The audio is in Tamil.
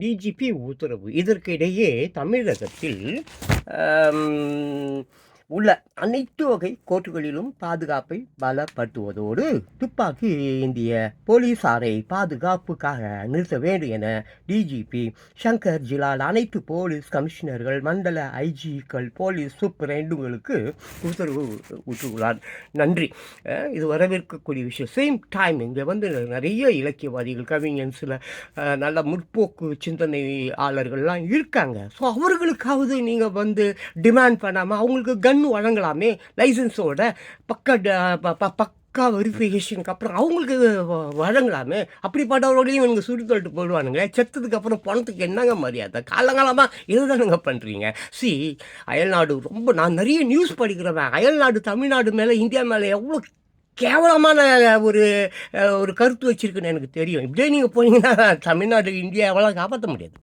டிஜிபி உத்தரவு இதற்கிடையே தமிழகத்தில் உள்ள அனைத்து வகை கோர்ட்டுகளிலும் பாதுகாப்பை பலப்படுத்துவதோடு துப்பாக்கி ஏந்திய போலீசாரை பாதுகாப்புக்காக நிறுத்த வேண்டும் என டிஜிபி சங்கர் ஜிலால் அனைத்து போலீஸ் கமிஷனர்கள் மண்டல ஐஜிக்கள் போலீஸ் சூப்பரண்டுகளுக்கு உத்தரவு விட்டுள்ளார். நன்றி. இது வரவேற்கக்கூடிய விஷயம். சேம் டைம் இங்கே வந்து நிறைய இலக்கியவாதிகள் கவிஞன்ஸில் நல்ல முற்போக்கு சிந்தனையாளர்கள்லாம் இருக்காங்க. ஸோ அவர்களுக்காவது நீங்கள் வந்து டிமாண்ட் பண்ணாமல் அவங்களுக்கு கன் வழங்கலாமே லைசன்ஸோட பக்க ட- ப- ப- பக்கா வெரிஃபிகேஷனுக்கு அப்புறம் அவங்களுக்கு வழங்கலாமே. அப்படிப்பட்டவர்களையும் இவங்க சுட்டு தள்ளிட்டு போயிடுவானுங்க செத்ததுக்கு அப்புறம் பணத்துக்கு என்னங்க மரியாதை? காலங்காலமாக இதுதானுங்க பண்ணுறீங்க சி அயல்நாடு ரொம்ப நான் நிறைய நியூஸ் படிக்கிறவன். அயல்நாடு தமிழ்நாடு மேலே இந்தியா மேலே எவ்வளோ கேவலமான ஒரு ஒரு கருத்து வச்சுருக்குன்னு எனக்கு தெரியும். இப்படியே நீங்கள் போனீங்கன்னா தமிழ்நாடு இந்தியாவெல்லாம் காப்பாற்ற முடியாது.